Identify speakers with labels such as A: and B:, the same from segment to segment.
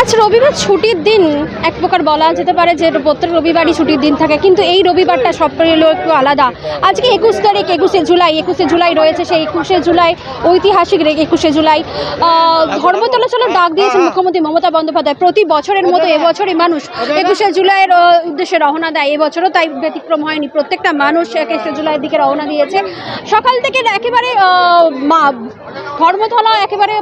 A: আজ রবিবার ছুটির দিন, এক প্রকার বলা যেতে পারে যে প্রত্যেক রবিবারই ছুটির দিন থাকে, কিন্তু এই রবিবারটা সব হলো একটু আলাদা। আজকে একুশ তারিখ, একুশে জুলাই একুশে জুলাই রয়েছে, সেই একুশে জুলাই ঐতিহাসিক একুশে জুলাই। ধর্মতলা চলো ডাক দিয়েছেন মুখ্যমন্ত্রী মমতা বন্দ্যোপাধ্যায়। প্রতি বছরের মতো এবছরই মানুষ একুশে জুলাইয়ের উদ্দেশ্যে রওনা দেয়। এবছরও তাই ব্যতিক্রম হয়নি। প্রত্যেকটা মানুষ একুশে জুলাইয়ের দিকে রওনা দিয়েছে। সকাল থেকে একেবারে ধর্মতলা একেবারে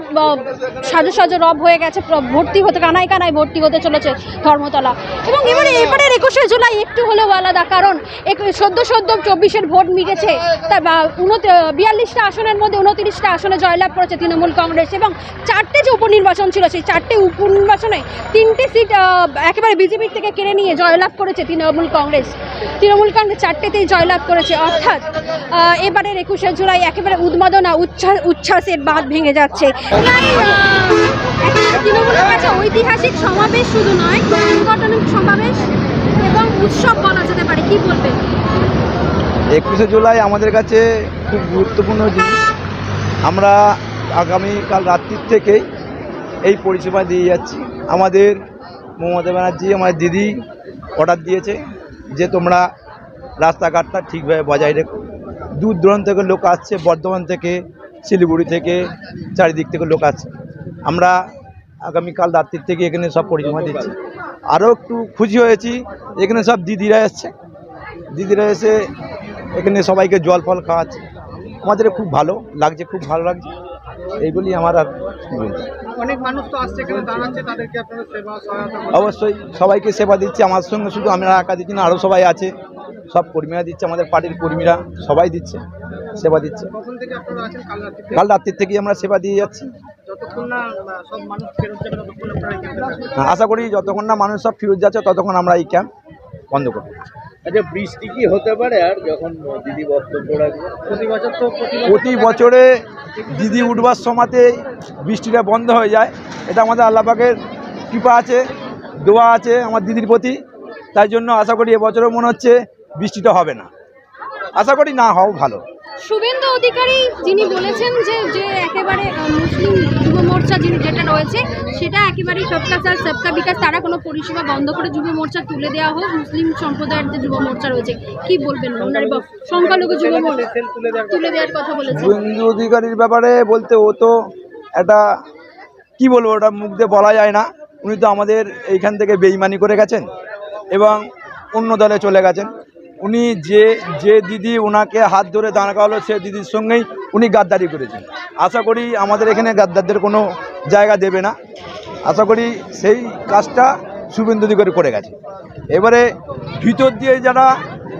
A: সাজো সাজো রব হয়ে গেছে ভর্তি হতে কানায় কানায় ভর্তি হতে চলেছে ধর্মতলা। এবং এবারে, এবারের একুশে জুলাই একটু হলেও আলাদা, কারণ সদ্য সদ্য চব্বিশের ভোট মিটেছে তা বিয়াল্লিশটা আসনের মধ্যে উনত্রিশটা আসনে জয়লাভ করেছে তৃণমূল কংগ্রেস এবং চারটে যে উপনির্বাচন ছিল, সেই চারটে উপনির্বাচনে তিনটে সিট একেবারে বিজেপির থেকে কেড়ে নিয়ে জয়লাভ করেছে তৃণমূল কংগ্রেস। তৃণমূল কংগ্রেস চারটেতেই জয়লাভ করেছে, অর্থাৎ এবারের একুশে জুলাই একেবারে উচ্ছ্বাস, উচ্ছ্বাসের বাঁধ ভেঙে যাচ্ছে। তৃণমূলের কাছে ঐতিহাসিক সমাবেশ শুধু নয় সাংগঠনিক সমাবেশ এবং উৎসব বলা যেতে পারে। কি বলবেন
B: একুশে জুলাই আমাদের কাছে খুব গুরুত্বপূর্ণ জিনিস। আমরা আগামীকাল রাত্রির থেকেই এই পরিষেবা দিয়ে যাচ্ছি। আমাদের মমতা ব্যানার্জি আমার দিদি অর্ডার দিয়েছে যে তোমরা রাস্তাঘাটটা ঠিকভাবে বজায় রেখো। দূর দূরান্ত থেকে লোক আসছে, বর্ধমান থেকে, শিলিগুড়ি থেকে, চারিদিক থেকে লোক আসছে। আমরা আগামীকাল রাত্রির থেকে এখানে সব পরিষেবা দিচ্ছি। আরও একটু খুশি হয়েছি এখানে সব দিদিরা এসছে। দিদিরা এসে এখানে সবাইকে জল ফল খাওয়াচ্ছে। আমাদের খুব ভালো লাগছে খুব ভালো লাগছে। এইগুলি আমার আর
C: অনেক মানুষ তো আসছে এখানে দাঁড়াচ্ছে তাদেরকে আপনারা সেবা সহায়তা
B: অবশ্যই সবাইকে সেবা দিচ্ছি। আমার সঙ্গে শুধু আমরা একা দিচ্ছি না আরও সবাই আছে। সব কর্মীরা দিচ্ছে আমাদের পার্টির কর্মীরা সবাই দিচ্ছে সেবা দিচ্ছে।
C: কখন থেকে আপনারা আছেন? কাল?
B: রাত্রির থেকেই আমরা সেবা দিয়ে যাচ্ছি। হ্যাঁ, আশা করি যতক্ষণ না মানুষ সব ফিরত যাচ্ছে ততক্ষণ আমরা এই ক্যাম্প বন্ধ করব।
D: আচ্ছা বৃষ্টি কি হতে পারে আর যখন দিদি বক্তব্য রাখবে?
C: প্রতি বছর তো প্রতি বছরে
B: দিদি উঠবার সময়তে বৃষ্টিটা বন্ধ হয়ে যায়। এটা আমাদের আল্লাপাকের কৃপা আছে দোয়া আছে আমার দিদির প্রতি। তাই জন্য আশা করি এবছরও মনে হচ্ছে বৃষ্টিটা হবে না। আশা করি না হও ভালো।
A: শুভেন্দু অধিকারী যিনি বলেছেন যে যে একেবারে মুসলিম যুব মোর্চা যিনি যেটা রয়েছে সেটা একেবারেই সবকা সার সবকা বিকাশ তারা কোনো পরিষেবা বন্ধ করে যুব মোর্চা তুলে দেওয়া হোক মুসলিম সম্প্রদায়ের যে যুব মোর্চা রয়েছে। কি বলবেন ওনার সংখ্যালঘু যুব মোর্চা
C: তুলে দেওয়ার
A: তুলে দেওয়ার কথা বলেছেন।
B: শুভেন্দু অধিকারীর ব্যাপারে বলতে ও তো একটা কি বলব ওটা মুখ দিয়ে বলা যায় না। উনি তো আমাদের এইখান থেকে বেইমানি করে গেছেন এবং অন্য দলে চলে গেছেন। উনি যে যে দিদি ওনাকে হাত ধরে দাঁড় করালো সে দিদির সঙ্গেই উনি গাদ্দারি করেছেন। আশা করি আমাদের এখানে গাদ্দারদের কোনো জায়গা দেবে না। আশা করি সেই কাজটা শুভেন্দু অধিকারী করে গেছে। এবারে ভিতর দিয়ে যারা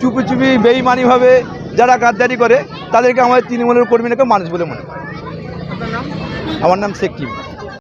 B: চুপি চুপি বেইমানিভাবে যারা গাদ্দারি করে তাদেরকে আমাদের তৃণমূলের কর্মীরাকে মানুষ বলে মনে করে। আমার নাম শেখ কিম।